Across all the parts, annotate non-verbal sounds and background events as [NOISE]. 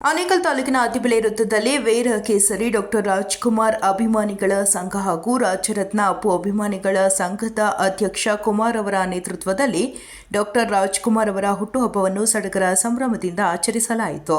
ಆನೇಕಲ್ ತಾಲೂಕಿನ ಅತಿಬೆಲೆ ವೃತ್ತದಲ್ಲಿ ವೀರ ಕೇಸರಿ ಡಾಕ್ಟರ್ ರಾಜ್ಕುಮಾರ್ ಅಭಿಮಾನಿಗಳ ಸಂಘ ಹಾಗೂ ರಾಜರತ್ನ ಅಪ್ಪು ಅಭಿಮಾನಿಗಳ ಸಂಘದ ಅಧ್ಯಕ್ಷ ಕುಮಾರ್ ಅವರ ನೇತೃತ್ವದಲ್ಲಿ ಡಾಕ್ಟರ್ ರಾಜ್ಕುಮಾರ್ ಅವರ ಹುಟ್ಟುಹಬ್ಬವನ್ನು ಸಡಗರ ಸಂಭ್ರಮದಿಂದ ಆಚರಿಸಲಾಯಿತು.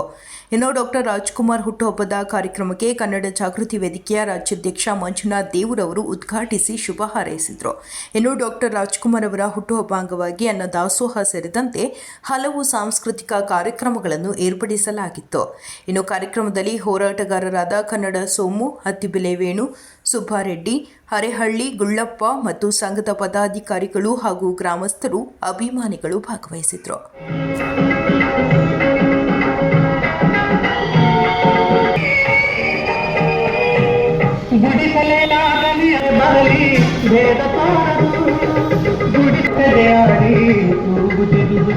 ಇನ್ನು ಡಾಕ್ಟರ್ ರಾಜ್ಕುಮಾರ್ ಹುಟ್ಟುಹಬ್ಬದ ಕಾರ್ಯಕ್ರಮಕ್ಕೆ ಕನ್ನಡ ಜಾಗೃತಿ ವೇದಿಕೆಯ ರಾಜ್ಯಾಧ್ಯಕ್ಷ ಮಂಜುನಾಥ್ ದೇವರವರು ಉದ್ಘಾಟಿಸಿ ಶುಭ ಹಾರೈಸಿದರು. ಇನ್ನು ಡಾಕ್ಟರ್ ರಾಜ್ಕುಮಾರ್ ಅವರ ಹುಟ್ಟುಹಬ್ಬ ಅಂಗವಾಗಿ ಅನ್ನದಾಸೋಹ ಸೇರಿದಂತೆ ಹಲವು ಸಾಂಸ್ಕೃತಿಕ ಕಾರ್ಯಕ್ರಮಗಳನ್ನು ಏರ್ಪಡಿಸಲಾಗಿತ್ತು. ಇನ್ನು ಕಾರ್ಯಕ್ರಮದಲ್ಲಿ ಹೋರಾಟಗಾರರಾದ ಕನ್ನಡ ಸೋಮು, ಹತ್ತಿಬೆಲೆ ವೇಣು, ಸುಬ್ಬಾರೆಡ್ಡಿ, ಹರೇಹಳ್ಳಿ, ಗುಳ್ಳಪ್ಪ ಮತ್ತು ಸಂಘದ ಪದಾಧಿಕಾರಿಗಳು ಹಾಗೂ ಗ್ರಾಮಸ್ಥರು ಅಭಿಮಾನಿಗಳು ಭಾಗವಹಿಸಿದ್ರು గుడిసెలేలాగని బదలి వేద పాడదు గుడిసెలే ఆడి తూగు తెలుగు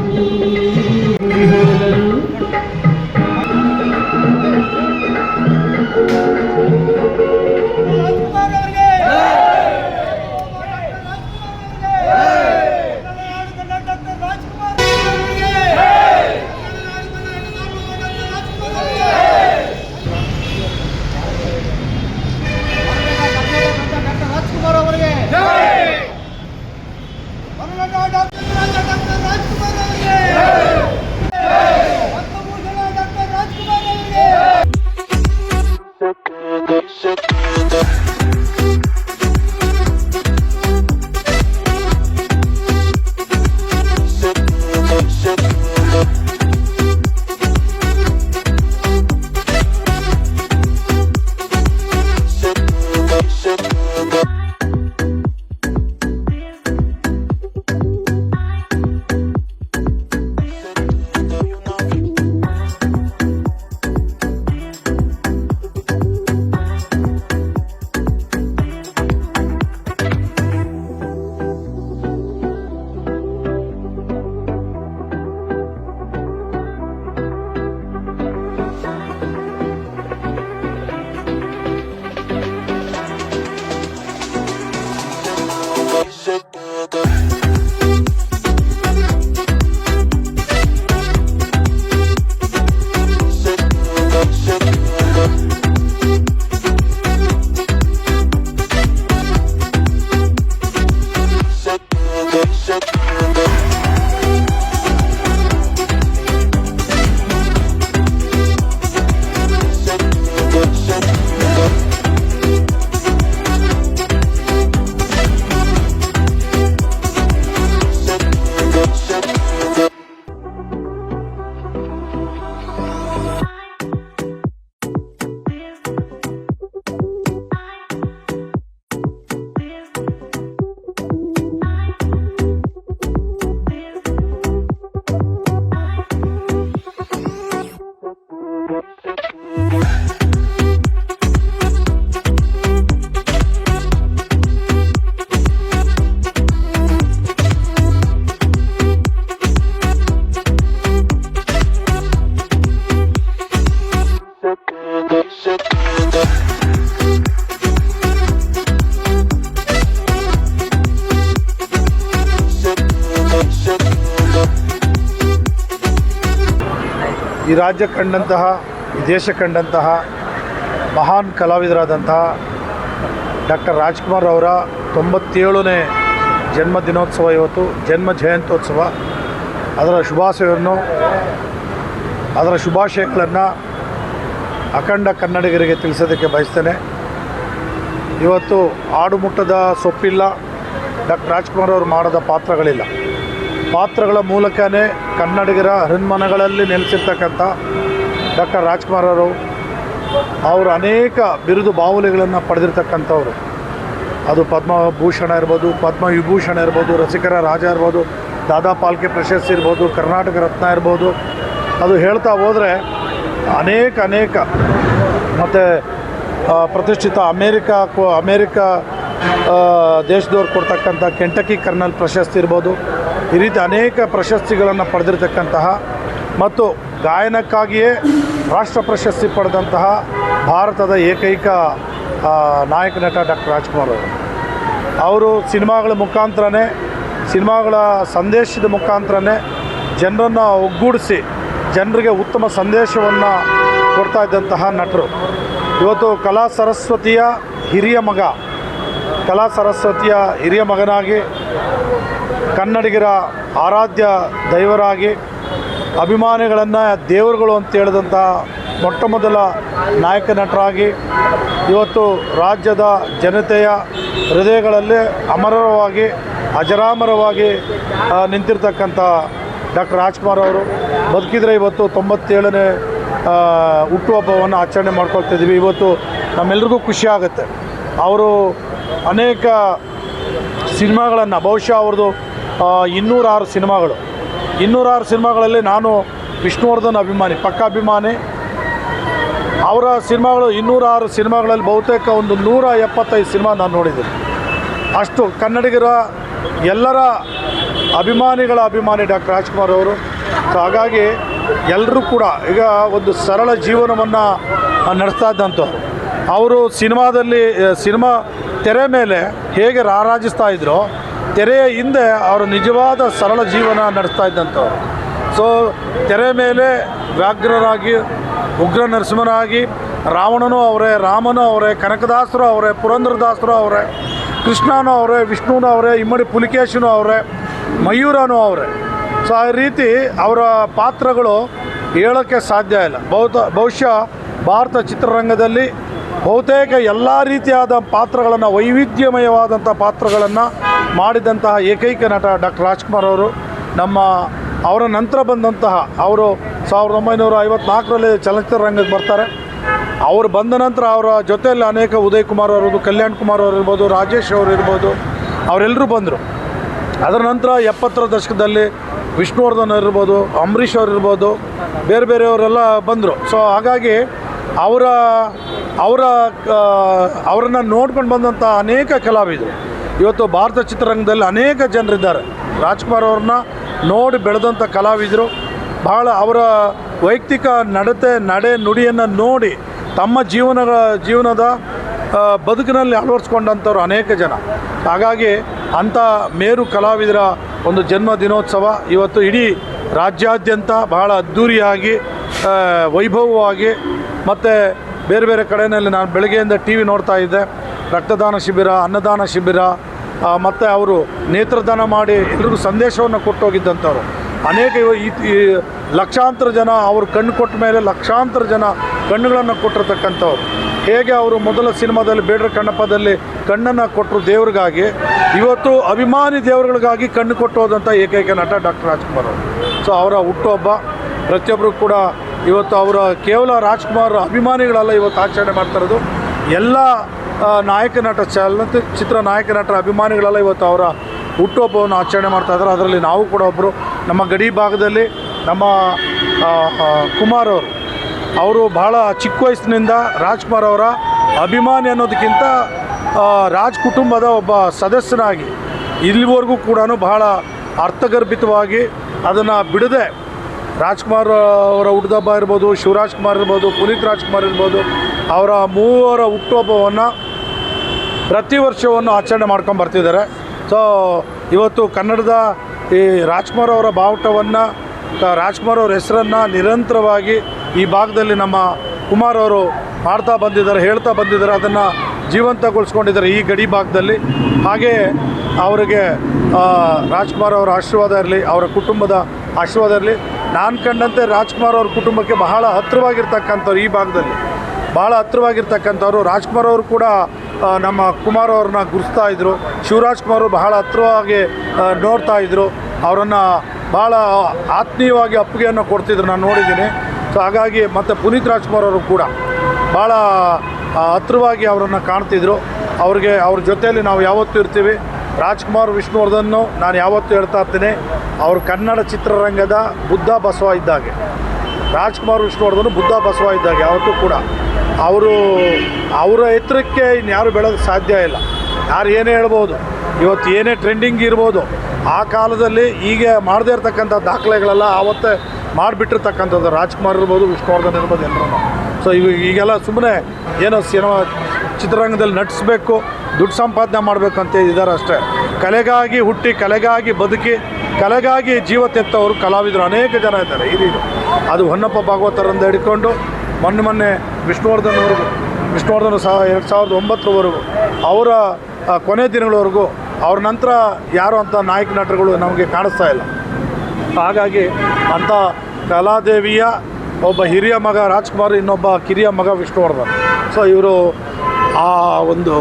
ಈ ರಾಜ್ಯ ಕಂಡಂತಹ, ಈ ದೇಶ ಕಂಡಂತಹ ಮಹಾನ್ ಕಲಾವಿದರಾದಂತಹ ಡಾಕ್ಟರ್ ರಾಜ್ಕುಮಾರ್ ಅವರ ತೊಂಬತ್ತೇಳನೇ ಜನ್ಮ ದಿನೋತ್ಸವ ಇವತ್ತು, ಜನ್ಮ ಜಯಂತ್ಯೋತ್ಸವ. ಅದರ ಶುಭಾಶಯವನ್ನು, ಅದರ ಶುಭಾಶಯಗಳನ್ನು ಅಖಂಡ ಕನ್ನಡಿಗರಿಗೆ ತಿಳಿಸೋದಕ್ಕೆ ಬಯಸ್ತೇನೆ. ಇವತ್ತು ಆಡುಮುಟ್ಟದ ಸೊಪ್ಪಿಲ್ಲ ಡಾಕ್ಟರ್ ರಾಜ್ಕುಮಾರ್ ಅವರು ಮಾಡದ ಪಾತ್ರಗಳಿಲ್ಲ. ಪಾತ್ರಗಳ ಮೂಲಕನೇ ಕನ್ನಡಿಗರ ಹೃನ್ಮನಗಳಲ್ಲಿ ನೆಲೆಸಿರ್ತಕ್ಕಂಥ ಡಾಕ್ಟರ್ ರಾಜ್ಕುಮಾರ್ ಅವರು ಅನೇಕ ಬಿರುದು ಬಾವುಲಿಗಳನ್ನು ಪಡೆದಿರ್ತಕ್ಕಂಥವ್ರು. ಅದು ಪದ್ಮಭೂಷಣ ಇರ್ಬೋದು, ಪದ್ಮವಿಭೂಷಣ ಇರ್ಬೋದು, ರಸಿಕರ ರಾಜ ಇರ್ಬೋದು, ದಾದಾ ಪಾಲ್ಕೆ ಪ್ರಶಸ್ತಿ ಇರ್ಬೋದು, ಕರ್ನಾಟಕ ರತ್ನ ಇರ್ಬೋದು. ಅದು ಹೇಳ್ತಾ ಹೋದರೆ ಅನೇಕ ಅನೇಕ, ಮತ್ತು ಪ್ರತಿಷ್ಠಿತ ಅಮೇರಿಕಾ ಅಮೇರಿಕಾ ದೇಶದವ್ರು ಕೊಡ್ತಕ್ಕಂಥ ಕೆಂಟಕಿ ಕರ್ನಲ್ ಪ್ರಶಸ್ತಿ ಇರ್ಬೋದು. ಈ ರೀತಿ ಅನೇಕ ಪ್ರಶಸ್ತಿಗಳನ್ನು ಪಡೆದಿರ್ತಕ್ಕಂತಹ ಮತ್ತು ಗಾಯನಕ್ಕಾಗಿಯೇ ರಾಷ್ಟ್ರ ಪ್ರಶಸ್ತಿ ಪಡೆದಂತಹ ಭಾರತದ ಏಕೈಕ ನಾಯಕ ನಟ ಡಾಕ್ಟರ್ ರಾಜ್ಕುಮಾರ್ ಅವರು. ಅವರು ಸಿನಿಮಾಗಳ ಮುಖಾಂತರನೇ, ಸಿನಿಮಾಗಳ ಸಂದೇಶದ ಮುಖಾಂತರನೇ ಜನರನ್ನು ಒಗ್ಗೂಡಿಸಿ, ಜನರಿಗೆ ಉತ್ತಮ ಸಂದೇಶವನ್ನು ಕೊಡ್ತಾ ಇದ್ದಂತಹ ನಟರು. ಇವತ್ತು ಕಲಾ ಸರಸ್ವತಿಯ ಹಿರಿಯ ಮಗ ಕಲಾ ಸರಸ್ವತಿಯ ಹಿರಿಯ ಮಗನಾಗಿ, ಕನ್ನಡಿಗರ ಆರಾಧ್ಯ ದೈವರಾಗಿ, ಅಭಿಮಾನಿಗಳನ್ನು ದೇವರುಗಳು ಅಂತ ಹೇಳಿದಂಥ ಮೊಟ್ಟ ಮೊದಲ ನಾಯಕ ನಟರಾಗಿ, ಇವತ್ತು ರಾಜ್ಯದ ಜನತೆಯ ಹೃದಯಗಳಲ್ಲಿ ಅಮರವಾಗಿ, ಅಜರಾಮರವಾಗಿ ನಿಂತಿರ್ತಕ್ಕಂಥ ಡಾಕ್ಟರ್ ರಾಜ್ಕುಮಾರ್ ಅವರು. ಬದುಕಿದರೆ ಇವತ್ತು ತೊಂಬತ್ತೇಳನೇ ಹುಟ್ಟುಹಬ್ಬವನ್ನು ಆಚರಣೆ ಮಾಡ್ಕೊಳ್ತಿದ್ದೀವಿ ಇವತ್ತು ನಮ್ಮೆಲ್ರಿಗೂ ಖುಷಿ ಆಗುತ್ತೆ. ಅವರು ಅನೇಕ ಸಿನಿಮಾಗಳನ್ನು, ಬಹುಶಃ ಅವ್ರದ್ದು ಇನ್ನೂರಾರು ಸಿನಿಮಾಗಳು. ಇನ್ನೂರಾರು ಸಿನಿಮಾಗಳಲ್ಲಿ ನಾನು ವಿಷ್ಣುವರ್ಧನ್ ಅಭಿಮಾನಿ, ಪಕ್ಕ ಅಭಿಮಾನಿ. ಅವರ ಸಿನಿಮಾಗಳು, ಇನ್ನೂರಾರು ಸಿನಿಮಾಗಳಲ್ಲಿ ಬಹುತೇಕ ಒಂದು ನೂರ ಎಪ್ಪತ್ತೈದು ಸಿನಿಮಾ ನಾನು ನೋಡಿದ್ದೀನಿ. ಅಷ್ಟು ಕನ್ನಡಿಗರ, ಎಲ್ಲರ ಅಭಿಮಾನಿಗಳ ಅಭಿಮಾನಿ ಡಾಕ್ಟರ್ ರಾಜ್ಕುಮಾರ್ ಅವರು. ಸೊ ಹಾಗಾಗಿ ಎಲ್ಲರೂ ಕೂಡ ಈಗ ಒಂದು ಸರಳ ಜೀವನವನ್ನು ನಡೆಸ್ತಾ ಇದ್ದಂಥವ್ರು ಅವರು ಸಿನಿಮಾದಲ್ಲಿ ಸಿನಿಮಾ ತೆರೆ ಮೇಲೆ ಹೇಗೆ ರಾರಾಜಿಸ್ತಾ ಇದ್ರು, ತೆರೆಯ ಹಿಂದೆ ಅವರು ನಿಜವಾದ ಸರಳ ಜೀವನ ನಡೆಸ್ತಾ ಇದ್ದಂಥವ್ರು. ಸೊ ತೆರೆ ಮೇಲೆ ವ್ಯಾಘ್ರರಾಗಿ ಉಗ್ರ ನರಸಿಂಹನಾಗಿ ರಾವಣನೂ ಅವರೇ, ರಾಮನೂ ಅವರೇ, ಕನಕದಾಸರು ಅವರೇ, ಪುರಂದ್ರದಾಸರು ಅವರೇ, ಕೃಷ್ಣನೂ ಅವರೇ, ವಿಷ್ಣುನೂ ಅವರೇ, ಇಮ್ಮಡಿ ಪುಲಿಕೇಶನು ಅವರೇ, ಮಯೂರನು ಅವರೇ. ಸೊ ಆ ರೀತಿ ಅವರ ಪಾತ್ರಗಳು ಹೇಳೋಕ್ಕೆ ಸಾಧ್ಯ ಇಲ್ಲ. ಬಹುತ, ಬಹುಶಃ ಭಾರತ ಚಿತ್ರರಂಗದಲ್ಲಿ ಬಹುತೇಕ ಎಲ್ಲ ರೀತಿಯಾದ ಪಾತ್ರಗಳನ್ನು ವೈವಿಧ್ಯಮಯವಾದಂಥ ಪಾತ್ರಗಳನ್ನು ಮಾಡಿದಂತಹ ಏಕೈಕ ನಟ ಡಾಕ್ಟರ್ ರಾಜ್ಕುಮಾರ್ ಅವರು. ನಮ್ಮ ಅವರ ನಂತರ ಬಂದಂತಹ ಅವರು ಸಾವಿರದ ಒಂಬೈನೂರ ಐವತ್ನಾಲ್ಕರಲ್ಲಿ ಚಲನಚಿತ್ರ ರಂಗಕ್ಕೆ ಬರ್ತಾರೆ. ಅವರು ಬಂದ ನಂತರ ಅವರ ಜೊತೆಯಲ್ಲಿ ಅನೇಕ ಉದಯ್ ಕುಮಾರ್ ಅವರು ಕಲ್ಯಾಣ್ ಕುಮಾರ್ ಅವರು ಇರ್ಬೋದು, ರಾಜೇಶ್ ಅವರು ಇರ್ಬೋದು, ಅವರೆಲ್ಲರೂ ಬಂದರು. ಅದರ ನಂತರ ಎಪ್ಪತ್ತರ ದಶಕದಲ್ಲಿ ವಿಷ್ಣುವರ್ಧನ್ ಇರ್ಬೋದು, ಅಂಬರೀಷ್ ಅವ್ರು ಇರ್ಬೋದು, ಬೇರೆ ಬೇರೆಯವರೆಲ್ಲ ಬಂದರು. ಸೊ ಹಾಗಾಗಿ ಅವರ ಅವರ ಅವರನ್ನು ನೋಡ್ಕೊಂಡು ಬಂದಂಥ ಅನೇಕ ಕಲಾವಿದರು. ಇವತ್ತು ಭಾರತ ಚಿತ್ರರಂಗದಲ್ಲಿ ಅನೇಕ ಜನರಿದ್ದಾರೆ. ರಾಜ್ಕುಮಾರ್ ಅವ್ರನ್ನ ನೋಡಿ ಬೆಳೆದಂಥ ಕಲಾವಿದರು. ಬಹಳ ಅವರ ವೈಯಕ್ತಿಕ ನಡತೆ, ನಡೆ, ನುಡಿಯನ್ನು ನೋಡಿ ತಮ್ಮ ಜೀವನ ಜೀವನದ ಬದುಕಿನಲ್ಲಿ ಅಳವಡಿಸ್ಕೊಂಡಂಥವ್ರು ಅನೇಕ ಜನ. ಹಾಗಾಗಿ ಅಂಥ ಮೇರು ಕಲಾವಿದರ ಒಂದು ಜನ್ಮ ದಿನೋತ್ಸವ ಇವತ್ತು ಇಡೀ ರಾಜ್ಯಾದ್ಯಂತ ಬಹಳ ಅದ್ಧೂರಿಯಾಗಿ ವೈಭವವಾಗಿ ಮತ್ತು ಬೇರೆ ಬೇರೆ ಕಡೆಯಲ್ಲಿ ನಾನು ಬೆಳಗ್ಗೆಯಿಂದ ಟಿ ವಿ ನೋಡ್ತಾ ಇದ್ದೆ. ರಕ್ತದಾನ ಶಿಬಿರ, ಅನ್ನದಾನ ಶಿಬಿರ ಮತ್ತು ಅವರು ನೇತ್ರದಾನ ಮಾಡಿ ಎಲ್ರಿಗೂ ಸಂದೇಶವನ್ನು ಕೊಟ್ಟೋಗಿದ್ದಂಥವ್ರು ಅನೇಕ ಈ ಲಕ್ಷಾಂತರ ಜನ ಅವರು ಕಣ್ಣು ಕೊಟ್ಟ ಮೇಲೆ ಲಕ್ಷಾಂತರ ಜನ ಕಣ್ಣುಗಳನ್ನು ಕೊಟ್ಟಿರ್ತಕ್ಕಂಥವ್ರು. ಹೇಗೆ ಅವರು ಮೊದಲ ಸಿನಿಮಾದಲ್ಲಿ ಬೇಡರ ಕಣ್ಣಪ್ಪದಲ್ಲಿ ಕಣ್ಣನ್ನು ಕೊಟ್ಟರು ದೇವ್ರಿಗಾಗಿ, ಇವತ್ತು ಅಭಿಮಾನಿ ದೇವರುಗಳಿಗಾಗಿ ಕಣ್ಣು ಕೊಟ್ಟು ಹೋದಂಥ ಏಕೈಕ ನಟ ಡಾಕ್ಟರ್ ರಾಜ್ಕುಮಾರ್ ಅವರು. ಸೊ ಅವರ ಹುಟ್ಟುಹಬ್ಬ ಪ್ರತಿಯೊಬ್ಬರು ಕೂಡ ಇವತ್ತು ಅವರ ಕೇವಲ ರಾಜ್ಕುಮಾರ್ ಅಭಿಮಾನಿಗಳೆಲ್ಲ ಇವತ್ತು ಆಚರಣೆ ಮಾಡ್ತಾ ಇರೋದು. ಎಲ್ಲ ನಾಯಕ ನಟ ಚಲನಚಿತ್ರ ನಾಯಕ ನಟರ ಅಭಿಮಾನಿಗಳೆಲ್ಲ ಇವತ್ತು ಅವರ ಹುಟ್ಟುಹಬ್ಬವನ್ನು ಆಚರಣೆ ಮಾಡ್ತಾ ಇದ್ದಾರೆ. ಅದರಲ್ಲಿ ನಾವು ಕೂಡ ಒಬ್ಬರು ನಮ್ಮ ಗಡಿ ಭಾಗದಲ್ಲಿ ನಮ್ಮ ಕುಮಾರ್ ಅವರು. ಅವರು ಬಹಳ ಚಿಕ್ಕ ವಯಸ್ಸಿನಿಂದ ರಾಜ್ಕುಮಾರ್ ಅವರ ಅಭಿಮಾನಿ ಅನ್ನೋದಕ್ಕಿಂತ ರಾಜ್ ಕುಟುಂಬದ ಒಬ್ಬ ಸದಸ್ಯನಾಗಿ ಇಲ್ಲಿವರೆಗೂ ಕೂಡ ಬಹಳ ಅರ್ಥಗರ್ಭಿತವಾಗಿ ಅದನ್ನು ಬಿಡದೆ ರಾಜ್ಕುಮಾರ್ ಅವರ ಹುಟ್ಟುಹಬ್ಬ ಇರ್ಬೋದು, ಶಿವರಾಜ್ ಕುಮಾರ್ ಇರ್ಬೋದು, ಪುನೀತ್ ರಾಜ್ಕುಮಾರ್ ಇರ್ಬೋದು, ಅವರ ಮೂವರ ಹುಟ್ಟುಹಬ್ಬವನ್ನು ಪ್ರತಿ ವರ್ಷವನ್ನು ಆಚರಣೆ ಮಾಡ್ಕೊಂಡು ಬರ್ತಿದ್ದಾರೆ. ಸೊ ಇವತ್ತು ಕನ್ನಡದ ಈ ರಾಜ್ಕುಮಾರ್ ಅವರ ಬಾವುಟವನ್ನು ರಾಜ್ಕುಮಾರ್ ಅವರ ಹೆಸರನ್ನು ನಿರಂತರವಾಗಿ ಈ ಭಾಗದಲ್ಲಿ ನಮ್ಮ ಕುಮಾರ್ ಅವರು ಮಾಡ್ತಾ ಬಂದಿದ್ದಾರೆ, ಹೇಳ್ತಾ ಬಂದಿದ್ದಾರೆ, ಅದನ್ನು ಜೀವಂತಗೊಳಿಸ್ಕೊಂಡಿದ್ದಾರೆ ಈ ಗಡಿ ಭಾಗದಲ್ಲಿ. ಹಾಗೇ ಅವರಿಗೆ ರಾಜ್ಕುಮಾರ್ ಅವರ ಆಶೀರ್ವಾದ ಇರಲಿ, ಅವರ ಕುಟುಂಬದ ಆಶೀರ್ವಾದ ಇರಲಿ. ನಾನು ಕಂಡಂತೆ ರಾಜ್ಕುಮಾರ್ ಅವ್ರ ಕುಟುಂಬಕ್ಕೆ ಬಹಳ ಹತ್ತಿರವಾಗಿರ್ತಕ್ಕಂಥವ್ರು ಈ ಭಾಗದಲ್ಲಿ. ಭಾಳ ಹತ್ತಿರವಾಗಿರ್ತಕ್ಕಂಥವ್ರು. ರಾಜ್ಕುಮಾರ್ ಅವರು ಕೂಡ ನಮ್ಮ ಕುಮಾರ್ ಅವ್ರನ್ನ ಗುರುಸ್ತಾ ಇದ್ದರು ಶಿವರಾಜ್ ಕುಮಾರ್ ಬಹಳ ಹತ್ತಿರವಾಗಿ ನೋಡ್ತಾ ಇದ್ದರು ಅವರನ್ನು ಭಾಳ ಆತ್ಮೀಯವಾಗಿ ಅಪ್ಪಿಗೆಯನ್ನು ಕೊಡ್ತಿದ್ರು. ನಾನು ನೋಡಿದ್ದೀನಿ. ಸೊ ಹಾಗಾಗಿ ಮತ್ತು ಪುನೀತ್ ರಾಜ್ಕುಮಾರ್ ಅವರು ಕೂಡ ಭಾಳ ಹತ್ತಿರವಾಗಿ ಅವರನ್ನು ಕಾಣ್ತಿದ್ರು. ಅವ್ರಿಗೆ ಅವ್ರ ಜೊತೆಯಲ್ಲಿ ನಾವು ಯಾವತ್ತೂ ಇರ್ತೀವಿ. ರಾಜ್ಕುಮಾರ್ ವಿಷ್ಣುವರ್ಧನ್ನು ನಾನು ಯಾವತ್ತೂ ಹೇಳ್ತಾ ಇರ್ತೀನಿ, ಅವರು ಕನ್ನಡ ಚಿತ್ರರಂಗದ ಬುದ್ಧ ಬಸವ ಇದ್ದಾಗೆ. ರಾಜ್ಕುಮಾರ್ ವಿಷ್ಣುವರ್ಧನ್ ಬುದ್ಧ ಬಸವ ಇದ್ದಾಗೆ, ಯಾವತ್ತೂ ಕೂಡ. ಅವರು, ಅವರ ಎತ್ತರಕ್ಕೆ ಇನ್ಯಾರು ಬೆಳೋದು ಸಾಧ್ಯ ಇಲ್ಲ. ಯಾರು ಏನೇ ಹೇಳ್ಬೋದು, ಇವತ್ತು ಏನೇ ಟ್ರೆಂಡಿಂಗ್ ಇರ್ಬೋದು, ಆ ಕಾಲದಲ್ಲಿ ಹೀಗೆ ಮಾಡದೇ ಇರ್ತಕ್ಕಂಥ ದಾಖಲೆಗಳೆಲ್ಲ ಆವತ್ತೇ ಮಾಡಿಬಿಟ್ಟಿರ್ತಕ್ಕಂಥದ್ದು ರಾಜ್ಕುಮಾರ್ ಇರ್ಬೋದು, ವಿಷ್ಣುವರ್ಧನ್ ಇರ್ಬೋದು ಎಲ್ಲರೂ ಸೊ ಇವು ಈಗೆಲ್ಲ ಸುಮ್ಮನೆ ಏನೋ ಸಿನಿಮಾ ಚಿತ್ರರಂಗದಲ್ಲಿ ನಟಿಸ್ಬೇಕು, ದುಡ್ಡು ಸಂಪಾದನೆ ಮಾಡಬೇಕು ಅಂತ ಇದ್ದಾರೆ ಅಷ್ಟೇ. ಕಲೆಗಾಗಿ ಹುಟ್ಟಿ, ಕಲೆಗಾಗಿ ಬದುಕಿ, ಕಲೆಗಾಗಿ ಜೀವ ತೆತ್ತವರು ಕಲಾವಿದರು ಅನೇಕ ಜನ ಇದ್ದಾರೆ, ಹಿರಿಯರು. ಅದು ಹೊನ್ನಪ್ಪ ಭಾಗವತರಿಂದ ಹಿಡ್ಕೊಂಡು, ಮೊನ್ನೆ ಮೊನ್ನೆ ವಿಷ್ಣುವರ್ಧನ್ವರೆಗೂ, ವಿಷ್ಣುವರ್ಧನ ವಿಷ್ಣುವರ್ಧನ್ ಸಹ ಎರಡು ಸಾವಿರದ ಒಂಬತ್ತರವರೆಗೂ, ಅವರ ಕೊನೆ ದಿನಗಳವರೆಗೂ, ಅವ್ರ ನಂತರ ಯಾರು ಅಂತ ನಾಯಕ ನಟರುಗಳು ನಮಗೆ ಕಾಣಿಸ್ತಾ ಇಲ್ಲ. ಹಾಗಾಗಿ ಅಂಥ ಕಲಾದೇವಿಯ ಒಬ್ಬ ಹಿರಿಯ ಮಗ ರಾಜ್ಕುಮಾರ್, ಇನ್ನೊಬ್ಬ ಕಿರಿಯ ಮಗ ವಿಷ್ಣುವರ್ಧನ್. ಸೊ ಇವರು ಆ ಒಂದು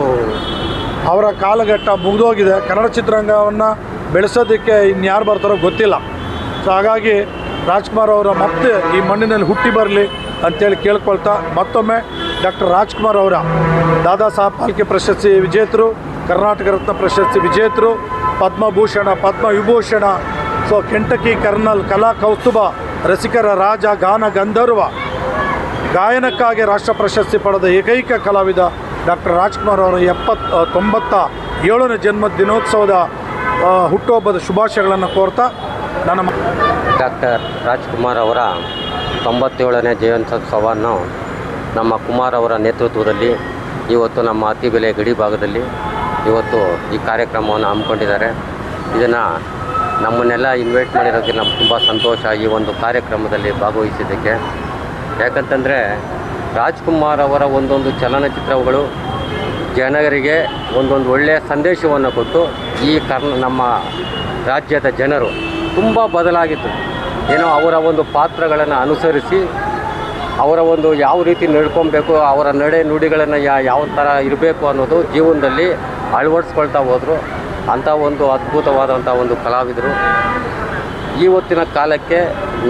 ಅವರ ಕಾಲಘಟ್ಟ ಮುಗಿದೋಗಿದೆ. ಕನ್ನಡ ಚಿತ್ರರಂಗವನ್ನು ಬೆಳೆಸೋದಕ್ಕೆ ಇನ್ಯಾರು ಬರ್ತಾರೋ ಗೊತ್ತಿಲ್ಲ. ಸೊ ಹಾಗಾಗಿ ರಾಜ್ಕುಮಾರ್ ಅವರ ಮತ್ತೆ ಈ ಮಣ್ಣಿನಲ್ಲಿ ಹುಟ್ಟಿ ಬರಲಿ ಅಂತೇಳಿ ಕೇಳ್ಕೊಳ್ತಾ ಮತ್ತೊಮ್ಮೆ ಡಾಕ್ಟರ್ ರಾಜ್ಕುಮಾರ್ ಅವರ ದಾದಾ ಸಾಹೇಬ್ ಫಾಲ್ಕೆ ಪ್ರಶಸ್ತಿ ವಿಜೇತರು, ಕರ್ನಾಟಕ ರತ್ನ ಪ್ರಶಸ್ತಿ ವಿಜೇತರು, Padma Bhushan Padma Vibhushan so Kentucky colonel Kala Kaustubha, ರಸಿಕರ ರಾಜ ಗಾನ ಗಂಧರ್ವ, ಗಾಯನಕ್ಕಾಗಿ ರಾಷ್ಟ್ರ ಪ್ರಶಸ್ತಿ ಪಡೆದ ಏಕೈಕ ಕಲಾವಿದ ಡಾಕ್ಟರ್ ರಾಜ್ಕುಮಾರ್ ಅವರ ಎಪ್ಪತ್ತು ತೊಂಬತ್ತ ಏಳನೇ ಜನ್ಮ ದಿನೋತ್ಸವದ ಹುಟ್ಟುಹಬ್ಬದ ಶುಭಾಶಯಗಳನ್ನು ಕೋರ್ತಾ ನನ್ನ ಡಾಕ್ಟರ್ ರಾಜ್ಕುಮಾರ್ ಅವರ ತೊಂಬತ್ತೇಳನೇ ಜಯಂತ್ಯೋತ್ಸವವನ್ನು ನಮ್ಮ ಕುಮಾರ್ ಅವರ ನೇತೃತ್ವದಲ್ಲಿ ಇವತ್ತು ನಮ್ಮ ಅತಿ ಬೆಲೆ ಗಡಿ ಭಾಗದಲ್ಲಿ ಇವತ್ತು ಈ ಕಾರ್ಯಕ್ರಮವನ್ನು ಹಮ್ಮಿಕೊಂಡಿದ್ದಾರೆ. ಇದನ್ನು ನಮ್ಮನ್ನೆಲ್ಲ ಇನ್ವೈಟ್ ಮಾಡಿರೋದಕ್ಕೆ ನಮ್ಗೆ ತುಂಬ ಸಂತೋಷ ಈ ಒಂದು ಕಾರ್ಯಕ್ರಮದಲ್ಲಿ ಭಾಗವಹಿಸಿದ್ದಕ್ಕೆ. ಯಾಕಂತಂದರೆ ರಾಜ್ಕುಮಾರ್ ಅವರ ಒಂದೊಂದು ಚಲನಚಿತ್ರಗಳು ಜನರಿಗೆ ಒಂದೊಂದು ಒಳ್ಳೆಯ ಸಂದೇಶವನ್ನು ಕೊಟ್ಟು ಈ ಕರ್ನ ನಮ್ಮ ರಾಜ್ಯದ ಜನರು ತುಂಬ ಬದಲಾಗಿತ್ತು ಏನೋ ಅವರ ಒಂದು ಪಾತ್ರಗಳನ್ನು ಅನುಸರಿಸಿ, ಅವರ ಒಂದು ಯಾವ ರೀತಿ ನಡ್ಕೊಬೇಕು, ಅವರ ನಡೆ ನುಡಿಗಳನ್ನು ಯಾವ ಥರ ಇರಬೇಕು ಅನ್ನೋದು ಜೀವನದಲ್ಲಿ ಅಳವಡಿಸ್ಕೊಳ್ತಾ ಹೋದರು. ಅಂಥ ಒಂದು ಅದ್ಭುತವಾದಂಥ ಒಂದು ಕಲಾವಿದರು. ಇವತ್ತಿನ ಕಾಲಕ್ಕೆ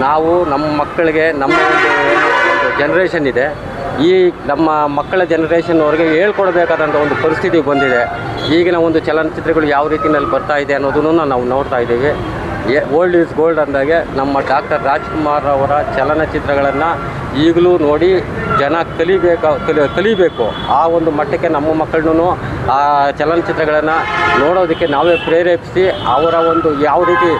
ನಾವು ನಮ್ಮ ಮಕ್ಕಳಿಗೆ ನಮ್ಮ ಒಂದು ಜನ್ರೇಷನ್ ಇದೆ. ಈ ನಮ್ಮ ಮಕ್ಕಳ ಜನ್ರೇಷನ್ವರೆಗೆ ಹೇಳ್ಕೊಡ್ಬೇಕಾದಂಥ ಒಂದು ಪರಿಸ್ಥಿತಿ ಬಂದಿದೆ. ಈಗಿನ ಒಂದು ಚಲನಚಿತ್ರಗಳು ಯಾವ ರೀತಿಯಲ್ಲಿ ಬರ್ತಾ ಇದೆ ಅನ್ನೋದನ್ನು ನಾವು ನೋಡ್ತಾ ಇದ್ದೀವಿ. ಓಲ್ಡ್ ಈಸ್ ಗೋಲ್ಡ್ ಅಂದಾಗೆ ನಮ್ಮ ಡಾಕ್ಟರ್ ರಾಜ್ಕುಮಾರ್ ಅವರ ಚಲನಚಿತ್ರಗಳನ್ನು ಈಗಲೂ ನೋಡಿ ಜನ ಕಲಿಬೇಕು, ಕಲಿ, ಕಲಿಬೇಕು. ಆ ಒಂದು ಮಟ್ಟಕ್ಕೆ ನಮ್ಮ ಮಕ್ಕಳನ್ನೂ, ಆ ಚಲನಚಿತ್ರಗಳನ್ನು ನೋಡೋದಕ್ಕೆ ನಾವೇ ಪ್ರೇರೇಪಿಸಿ ಅವರ ಒಂದು ಯಾವ ರೀತಿ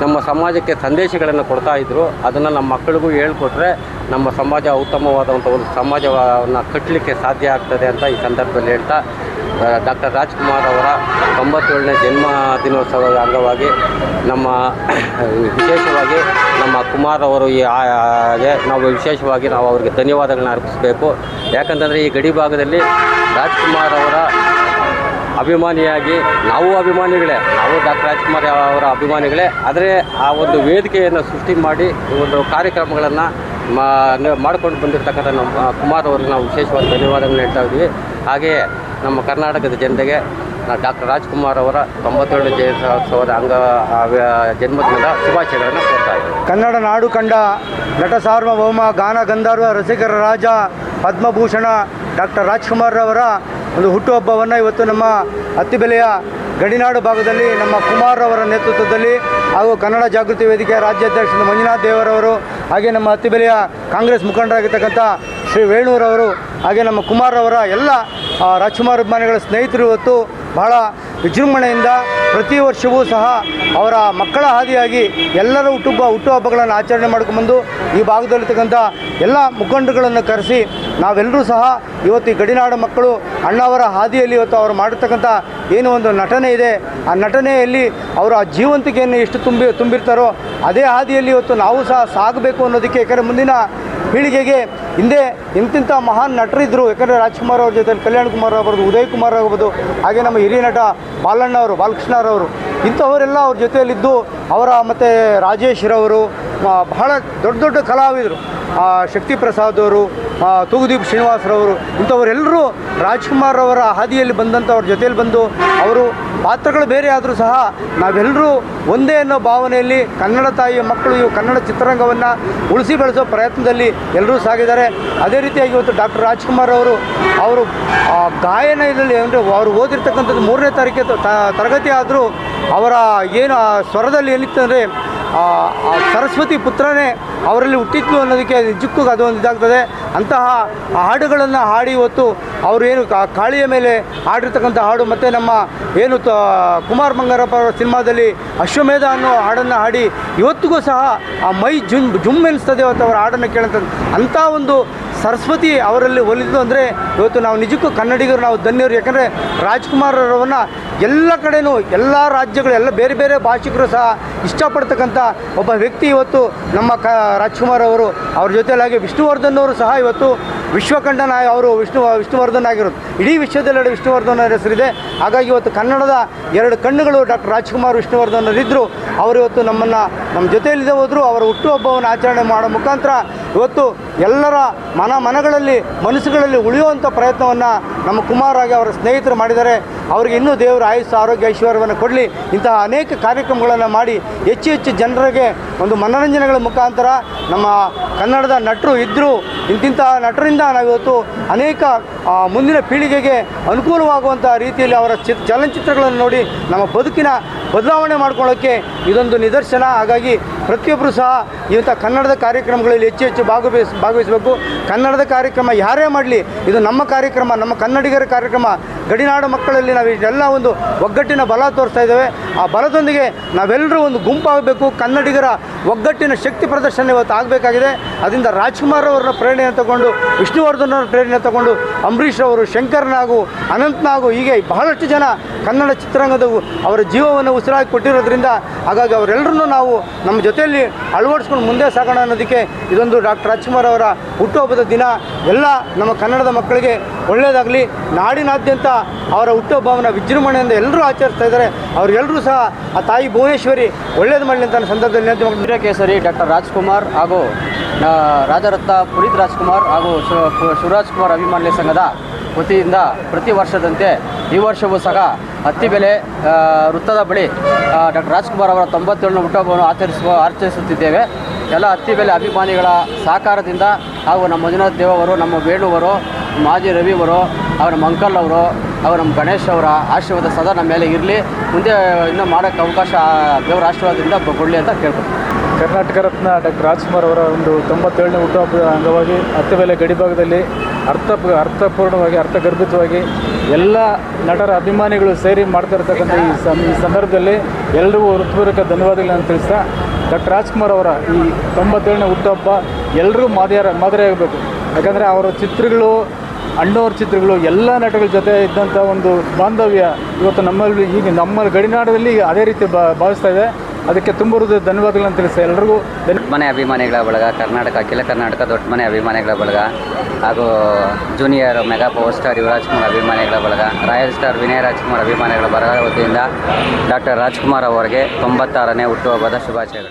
ನಮ್ಮ ಸಮಾಜಕ್ಕೆ ಸಂದೇಶಗಳನ್ನು ಕೊಡ್ತಾ ಇದ್ದರು ಅದನ್ನು ನಮ್ಮ ಮಕ್ಕಳಿಗೂ ಹೇಳ್ಕೊಟ್ರೆ ನಮ್ಮ ಸಮಾಜ ಉತ್ತಮವಾದಂಥ ಒಂದು ಸಮಾಜವನ್ನು ಕಟ್ಟಲಿಕ್ಕೆ ಸಾಧ್ಯ ಆಗ್ತದೆ ಅಂತ ಈ ಸಂದರ್ಭದಲ್ಲಿ ಹೇಳ್ತಾ ಡಾಕ್ಟರ್ ರಾಜ್ಕುಮಾರ್ ಅವರ ತೊಂಬತ್ತೇಳನೇ ಜನ್ಮ ದಿನೋತ್ಸವದ ಅಂಗವಾಗಿ ನಮ್ಮ [COUGHS] ವಿಶೇಷವಾಗಿ ನಮ್ಮ ಕುಮಾರ್ ಅವರು ಈ ನಾವು ವಿಶೇಷವಾಗಿ ನಾವು ಅವರಿಗೆ ಧನ್ಯವಾದಗಳನ್ನ ಅರ್ಪಿಸಬೇಕು. ಯಾಕಂತಂದರೆ ಈ ಗಡಿ ಭಾಗದಲ್ಲಿ ರಾಜ್ಕುಮಾರ್ ಅವರ ಅಭಿಮಾನಿಯಾಗಿ, ನಾವು ಅಭಿಮಾನಿಗಳೇ, ನಾವು ಡಾಕ್ಟರ್ ರಾಜ್ಕುಮಾರ್ ಅವರ ಅಭಿಮಾನಿಗಳೇ, ಆದರೆ ಆ ಒಂದು ವೇದಿಕೆಯನ್ನು ಸೃಷ್ಟಿ ಮಾಡಿ, ಈ ಒಂದು ಕಾರ್ಯಕ್ರಮಗಳನ್ನು ಮಾಡ್ಕೊಂಡು ಬಂದಿರತಕ್ಕಂಥ ನಮ್ಮ ಕುಮಾರ್ ಅವರಿಗೆ ನಾವು ವಿಶೇಷವಾದ ಧನ್ಯವಾದಗಳನ್ನು ಹೇಳ್ತಾ ಇದ್ದೀವಿ. ಹಾಗೆಯೇ ನಮ್ಮ ಕರ್ನಾಟಕದ ಜನತೆಗೆ ಡಾಕ್ಟರ್ ರಾಜ್ಕುಮಾರ್ ಅವರ ತೊಂಬತ್ತೇಳು ಜಯಂತ್ಯೋತ್ಸವದ ಅಂಗ ಜನ್ಮದಿನದ ಶುಭಾಶಯಗಳನ್ನು ಕೋರ್ತಾ ಇದ್ದೀವಿ ಕನ್ನಡ ನಾಡು ಕಂಡ ನಟ ಸಾರ್ವಭೌಮ, ಗಾನ ಗಂಧರ್ವ, ರಸಿಕರ ರಾಜ, ಪದ್ಮಭೂಷಣ ಡಾಕ್ಟರ್ ರಾಜ್ಕುಮಾರ್ ಅವರ ಒಂದು ಹುಟ್ಟುಹಬ್ಬವನ್ನು ಇವತ್ತು ನಮ್ಮ ಅತ್ತಿಬೆಲೆಯ ಗಡಿನಾಡು ಭಾಗದಲ್ಲಿ ನಮ್ಮ ಕುಮಾರ್ ಅವರ ನೇತೃತ್ವದಲ್ಲಿ ಹಾಗೂ ಕನ್ನಡ ಜಾಗೃತಿ ವೇದಿಕೆಯ ರಾಜ್ಯಾಧ್ಯಕ್ಷ ಮಂಜುನಾಥ್ ದೇವರವರು ಹಾಗೆ ನಮ್ಮ ಅತ್ತಿಬೆಲೆಯ ಕಾಂಗ್ರೆಸ್ ಮುಖಂಡರಾಗಿರ್ತಕ್ಕಂಥ ಶ್ರೀ ವೇಣೂರವರು ಹಾಗೆ ನಮ್ಮ ಕುಮಾರ್ ಅವರ ಎಲ್ಲ ರಾಜ್ಕುಮಾರ್ ಅಭಿಮಾನಿಗಳ ಸ್ನೇಹಿತರು ಇವತ್ತು ಬಹಳ ವಿಜೃಂಭಣೆಯಿಂದ ಪ್ರತಿ ವರ್ಷವೂ ಸಹ ಅವರ ಮಕ್ಕಳ ಹಾದಿಯಾಗಿ ಎಲ್ಲರ ಹುಟ್ಟುಹಬ್ಬ, ಹುಟ್ಟುಹಬ್ಬಗಳನ್ನು ಆಚರಣೆ ಮಾಡ್ಕೊಂಡ್ಬಂದು ಈ ಭಾಗದಲ್ಲಿರ್ತಕ್ಕಂಥ ಎಲ್ಲ ಮುಖಂಡಗಳನ್ನು ಕರೆಸಿ ನಾವೆಲ್ಲರೂ ಸಹ ಇವತ್ತು ಈ ಗಡಿನಾಡ ಮಕ್ಕಳು ಅಣ್ಣವರ ಹಾದಿಯಲ್ಲಿ ಇವತ್ತು ಅವರು ಮಾಡಿರ್ತಕ್ಕಂಥ ಏನು ಒಂದು ನಟನೆ ಇದೆ. ಆ ನಟನೆಯಲ್ಲಿ ಅವರ ಜೀವಂತಿಕೆಯನ್ನು ಎಷ್ಟು ತುಂಬಿ ತುಂಬಿರ್ತಾರೋ ಅದೇ ಹಾದಿಯಲ್ಲಿ ಇವತ್ತು ನಾವು ಸಹ ಸಾಗಬೇಕು ಅನ್ನೋದಕ್ಕೆ ಯಾಕಂದರೆ ಮುಂದಿನ ಪೀಳಿಗೆಗೆ ಹಿಂದೆ ಇಂತಿಂಥ ಮಹಾನ್ ನಟರಿದ್ದರು ಯಾಕಂದರೆ ರಾಜ್ಕುಮಾರ್ ಅವ್ರ ಜೊತೆ ಕಲ್ಯಾಣ್ ಕುಮಾರ್ ಆಗ್ಬೋದು ಉದಯ್ ಕುಮಾರ್ ಆಗ್ಬೋದು ಹಾಗೆ ನಮ್ಮ ಹಿರಿಯ ನಟ ಬಾಲಣ್ಣ ಅವರು ಬಾಲಕೃಷ್ಣರವರು ಇಂಥವರೆಲ್ಲ ಅವ್ರ ಜೊತೆಯಲ್ಲಿದ್ದು ಅವರ ಮತ್ತು ರಾಜೇಶ್ ರವರು ಆ, ಬಹಳ ದೊಡ್ಡ ದೊಡ್ಡ ಕಲಾವಿದರು. ಶಕ್ತಿ ಪ್ರಸಾದ್ ಅವರು ತೂಗುದೀಪ್ ಶ್ರೀನಿವಾಸರವರು ಇಂಥವರೆಲ್ಲರೂ ರಾಜ್ಕುಮಾರ್ ಅವರ ಹಾದಿಯಲ್ಲಿ ಬಂದಂಥವ್ರ ಜೊತೆಯಲ್ಲಿ ಬಂದು ಅವರು ಪಾತ್ರಗಳು ಬೇರೆ ಆದರೂ ಸಹ ನಾವೆಲ್ಲರೂ ಒಂದೇ ಅನ್ನೋ ಭಾವನೆಯಲ್ಲಿ ಕನ್ನಡ ತಾಯಿಯ ಮಕ್ಕಳು ಇವು ಕನ್ನಡ ಚಿತ್ರರಂಗವನ್ನು ಉಳಿಸಿ ಬೆಳೆಸೋ ಪ್ರಯತ್ನದಲ್ಲಿ ಎಲ್ಲರೂ ಸಾಗಿದ್ದಾರೆ. ಅದೇ ರೀತಿಯಾಗಿ ಇವತ್ತು ಡಾಕ್ಟರ್ ರಾಜ್ಕುಮಾರ್ ಅವರು ಅವರು ಗಾಯನ ಇದರಲ್ಲಿ ಅಂದರೆ ಅವರು ಓದಿರ್ತಕ್ಕಂಥದ್ದು ಮೂರನೇ ತಾರೀಕು ತರಗತಿ ಆದರೂ ಅವರ ಏನು ಸ್ವರದಲ್ಲಿ ಏನಿತ್ತು ಅಂದರೆ ಆ ಸರಸ್ವತಿ ಪುತ್ರನೇ ಅವರಲ್ಲಿ ಹುಟ್ಟಿತ್ತು ಅನ್ನೋದಕ್ಕೆ ನಿಜಕ್ಕೂ ಅದೊಂದು ಇದಾಗ್ತದೆ. ಅಂತಹ ಹಾಡುಗಳನ್ನು ಹಾಡಿ ಇವತ್ತು ಅವರು ಏನು ಕಾಳಿಯ ಮೇಲೆ ಹಾಡಿರ್ತಕ್ಕಂಥ ಹಾಡು ಮತ್ತು ನಮ್ಮ ಏನು ಕುಮಾರ್ ಮಂಗಾರಪ್ಪ ಅವರ ಸಿನಿಮಾದಲ್ಲಿ ಅಶ್ವಮೇಧ ಅನ್ನೋ ಹಾಡನ್ನು ಹಾಡಿ ಇವತ್ತಿಗೂ ಸಹ ಆ ಮೈ ಜುಮ್ ಜುಮ್ ಎನಿಸ್ತದೆ ಅವರ ಹಾಡನ್ನು ಕೇಳಂತ ಅಂಥ ಒಂದು ಸರಸ್ವತಿ ಅವರಲ್ಲಿ ಒಲಿದು ಅಂದರೆ ಇವತ್ತು ನಾವು ನಿಜಕ್ಕೂ ಕನ್ನಡಿಗರು, ನಾವು ಧನ್ಯರು. ಯಾಕಂದರೆ ರಾಜ್ಕುಮಾರರವನ್ನ ಎಲ್ಲ ಕಡೆಯೂ ಎಲ್ಲ ರಾಜ್ಯಗಳು, ಎಲ್ಲ ಬೇರೆ ಬೇರೆ ಭಾಷಿಕರು ಸಹ ಇಷ್ಟಪಡ್ತಕ್ಕಂಥ ಒಬ್ಬ ವ್ಯಕ್ತಿ ಇವತ್ತು ನಮ್ಮ ಕ, ರಾಜ್ಕುಮಾರ್ ಅವರು. ಅವ್ರ ಜೊತೆಯಲ್ಲಾಗಿ ವಿಷ್ಣುವರ್ಧನ್ ಅವರು ಸಹ ಇವತ್ತು ವಿಶ್ವಕಂಠನ ಅವರು ವಿಷ್ಣು, ವಿಷ್ಣುವರ್ಧನ್ ಆಗಿರೋದು. ಇಡೀ ವಿಶ್ವದಲ್ಲೆಡೆ ವಿಷ್ಣುವರ್ಧನ್ ಅವರ ಹೆಸರಿದೆ. ಹಾಗಾಗಿ ಇವತ್ತು ಕನ್ನಡದ ಎರಡು ಕಣ್ಣುಗಳು ಡಾಕ್ಟರ್ ರಾಜ್ಕುಮಾರ್, ವಿಷ್ಣುವರ್ಧನ್ ಅವರಿದ್ದರು ಅವರು ಇವತ್ತು ನಮ್ಮನ್ನು, ನಮ್ಮ ಜೊತೆಯಲ್ಲಿದೆ ಹೋದರು. ಅವರ ಹುಟ್ಟುಹಬ್ಬವನ್ನು ಆಚರಣೆ ಮಾಡೋ ಮುಖಾಂತರ ಇವತ್ತು ಎಲ್ಲರ ಮನ ಮನಗಳಲ್ಲಿ, ಮನಸ್ಸುಗಳಲ್ಲಿ ಉಳಿಯುವಂಥ ಪ್ರಯತ್ನವನ್ನು ನಮ್ಮ ಕುಮಾರಾಗಿ ಅವರ ಸ್ನೇಹಿತರು ಮಾಡಿದ್ದಾರೆ. ಅವರಿಗೆ ಇನ್ನೂ ದೇವರ ಆಯುಸ್ಸು, ಆರೋಗ್ಯ, ಐಶ್ವರ್ಯವನ್ನು ಕೊಡಲಿ. ಇಂತಹ ಅನೇಕ ಕಾರ್ಯಕ್ರಮಗಳನ್ನು ಮಾಡಿ ಹೆಚ್ಚು ಹೆಚ್ಚು ಜನರಿಗೆ ಒಂದು ಮನೋರಂಜನೆಗಳ ಮುಖಾಂತರ ನಮ್ಮ ಕನ್ನಡದ ನಟರು ಇದ್ದರು ಇಂತಿಂತಹ ನಟರಿಂದ ನಾವಿವತ್ತು ಅನೇಕ ಮುಂದಿನ ಪೀಳಿಗೆಗೆ ಅನುಕೂಲವಾಗುವಂಥ ರೀತಿಯಲ್ಲಿ ಅವರ ಚಿ, ಚಲನಚಿತ್ರಗಳನ್ನು ನೋಡಿ ನಮ್ಮ ಬದುಕಿನ ಬದಲಾವಣೆ ಮಾಡ್ಕೊಳ್ಳೋಕ್ಕೆ ಇದೊಂದು ನಿದರ್ಶನ. ಹಾಗಾಗಿ ಪ್ರತಿಯೊಬ್ಬರು ಸಹ ಇಂಥ ಕನ್ನಡದ ಕಾರ್ಯಕ್ರಮಗಳಲ್ಲಿ ಹೆಚ್ಚು ಹೆಚ್ಚು ಭಾಗವಹಿಸ ಭಾಗವಹಿಸಬೇಕು. ಕನ್ನಡದ ಕಾರ್ಯಕ್ರಮ ಯಾರೇ ಮಾಡಲಿ, ಇದು ನಮ್ಮ ಕಾರ್ಯಕ್ರಮ, ನಮ್ಮ ಕನ್ನಡಿಗರ ಕಾರ್ಯಕ್ರಮ. ಗಡಿನಾಡು ಮಕ್ಕಳಲ್ಲಿ ನಾವು ಇದೆಲ್ಲ ಒಂದು ಒಗ್ಗಟ್ಟಿನ ಬಲ ತೋರಿಸ್ತಾ ಇದ್ದೇವೆ. ಆ ಬಲದೊಂದಿಗೆ ನಾವೆಲ್ಲರೂ ಒಂದು ಗುಂಪಾಗಬೇಕು. ಕನ್ನಡಿಗರ ಒಗ್ಗಟ್ಟಿನ ಶಕ್ತಿ ಪ್ರದರ್ಶನ ಇವತ್ತು ಆಗಬೇಕಾಗಿದೆ. ಅದರಿಂದ ರಾಜ್ಕುಮಾರ್ ಅವರ ಪ್ರೇರಣೆಯನ್ನು ತಗೊಂಡು, ವಿಷ್ಣುವರ್ಧನ್ ಅವರ ಪ್ರೇರಣೆ ತಗೊಂಡು, ಅಂಬರೀಷ್ ಅವರು, ಶಂಕರ್ನಾಗು, ಅನಂತ್ನಾಗು, ಹೀಗೆ ಬಹಳಷ್ಟು ಜನ ಕನ್ನಡ ಚಿತ್ರರಂಗದ ಅವರ ಜೀವವನ್ನು ಉಸಿರಾಗಿ ಕೊಟ್ಟಿರೋದ್ರಿಂದ ಹಾಗಾಗಿ ಅವರೆಲ್ಲರನ್ನೂ ನಾವು ನಮ್ಮ ಜೊತೆಯಲ್ಲಿ ಅಳವಡಿಸ್ಕೊಂಡು ಮುಂದೆ ಸಾಗೋಣ ಅನ್ನೋದಕ್ಕೆ ಇದೊಂದು ಡಾಕ್ಟರ್ ರಾಜ್ಕುಮಾರ್ ಅವರ ಹುಟ್ಟುಹಬ್ಬದ ದಿನ. ಎಲ್ಲ ನಮ್ಮ ಕನ್ನಡದ ಮಕ್ಕಳಿಗೆ ಒಳ್ಳೆಯದಾಗಲಿ ನಾಡಿನಾದ್ಯಂತ ಅವರ ಹುಟ್ಟುಹಬ್ಬವನ್ನು ವಿಜೃಂಭಣೆಯಿಂದ ಎಲ್ಲರೂ ಆಚರಿಸ್ತಾ ಇದ್ದಾರೆ ಅವರೆಲ್ಲರೂ ಸಹ ಆ ತಾಯಿ ಭುವನೇಶ್ವರಿ ಒಳ್ಳೇದು ಮಾಡಲಿ ಅಂತ ಸಂದರ್ಭದಲ್ಲಿ. ವೀರಕೇಸರಿ ಡಾಕ್ಟರ್ ರಾಜ್ಕುಮಾರ್ ಹಾಗೂ ರಾಜರತ್ನ ಪುನೀತ್ ರಾಜ್ಕುಮಾರ್ ಹಾಗೂ ಶಿವರಾಜ್ ಕುಮಾರ್ ಅಭಿಮಾನಿ ಸಂಘದ ವತಿಯಿಂದ ಪ್ರತಿ ವರ್ಷದಂತೆ ಈ ವರ್ಷವೂ ಸಹ ಹತ್ತಿ ಬೆಲೆ ವೃತ್ತದ ಬಳಿ ಡಾಕ್ಟರ್ ರಾಜ್ಕುಮಾರ್ ಅವರ ತೊಂಬತ್ತೇಳನೇ ಹುಟ್ಟುಹಬ್ಬವನ್ನು ಆಚರಿಸುವ, ಆಚರಿಸುತ್ತಿದ್ದೇವೆ ಎಲ್ಲ ಅತ್ತಿಬೆಲೆ ಅಭಿಮಾನಿಗಳ ಸಹಕಾರದಿಂದ ಹಾಗೂ ನಮ್ಮ ಮಂಜುನಾಥ ದೇವರು ನಮ್ಮ ವೇಣುವರು ಮಾಜಿ ರವಿಯವರು, ಅವರ ನಮ್ಮ ಅಂಕಲ್ ಅವರು ಅವರು ನಮ್ಮ ಗಣೇಶ್ ಅವರ ಆಶೀರ್ವಾದ ಸದಾ ನಮ್ಮ ಮೇಲೆ ಇರಲಿ. ಮುಂದೆ ಇನ್ನೂ ಮಾಡೋಕ್ಕೆ ಅವಕಾಶ ದೇವರ ಆಶೀರ್ವಾದದಿಂದ ಕೊಡಲಿ ಅಂತ ಕೇಳ್ಕೊತೀನಿ ಕರ್ನಾಟಕ ರತ್ನ ಡಾಕ್ಟರ್ ರಾಜ್ಕುಮಾರ್ ಅವರ ಒಂದು ತೊಂಬತ್ತೇಳನೇ ಹುಟ್ಟುಹಬ್ಬದ ಅಂಗವಾಗಿ ಹತ್ತುಬೆಲೆ ಗಡಿಭಾಗದಲ್ಲಿ ಅರ್ಥ ಅರ್ಥಪೂರ್ಣವಾಗಿ, ಅರ್ಥಗರ್ಭಿತವಾಗಿ ಎಲ್ಲ ನಟರ ಅಭಿಮಾನಿಗಳು ಸೇರಿ ಮಾಡ್ತಾ ಇರ್ತಕ್ಕಂಥ ಈ ಸಂ, ಈ ಸಂದರ್ಭದಲ್ಲಿ ಎಲ್ಲರಿಗೂ ಹೃತ್ಪೂರ್ವಕ ಧನ್ಯವಾದಗಳನ್ನು ತಿಳಿಸ್ತಾ ಡಾಕ್ಟರ್ ರಾಜ್ಕುಮಾರ್ ಅವರ ಈ ತೊಂಬತ್ತೇಳನೇ ಹುಟ್ಟುಹಬ್ಬ ಎಲ್ಲರೂ ಮಾದರಿಯ ಮಾದರಿಯಾಗಬೇಕು. ಯಾಕಂದರೆ ಅವರ ಚಿತ್ರಗಳು ಅಣ್ಣವ್ರ ಚಿತ್ರಗಳು, ಎಲ್ಲ ನಟಗಳ ಜೊತೆ ಇದ್ದಂಥ ಒಂದು ಬಾಂಧವ್ಯ ಇವತ್ತು ನಮ್ಮಲ್ಲಿ ಈಗ ನಮ್ಮ ಗಡಿನಾಡದಲ್ಲಿ ಅದೇ ರೀತಿ ಭಾವಿಸ್ತಾ ಇದೆ. ಅದಕ್ಕೆ ತುಂಬ ಧನ್ಯವಾದಗಳನ್ನು ತಿಳಿಸ್ತಾ ಎಲ್ರಿಗೂ ದೊಡ್ಡ ಮನೆ ಅಭಿಮಾನಿಗಳ ಬಳಗ, ಕರ್ನಾಟಕ, ಅಖಿಲ ಕರ್ನಾಟಕ ದೊಡ್ಡ ಮನೆ ಅಭಿಮಾನಿಗಳ ಬಳಗ, ಹಾಗೂ junior mega power star Yuvraj Kumar ಅಭಿಮಾನಿಗಳ ಬಳಗ, ರಾಯಲ್ ಸ್ಟಾರ್ ವಿನಯ್ ರಾಜ್ಕುಮಾರ್ ಅಭಿಮಾನಿಗಳ ಬಳಗ ವತಿಯಿಂದ ಡಾಕ್ಟರ್ ರಾಜ್ಕುಮಾರ್ ಅವರಿಗೆ ತೊಂಬತ್ತಾರನೇ ಹುಟ್ಟುಹಬ್ಬದ ಶುಭಾಶಯಗಳು.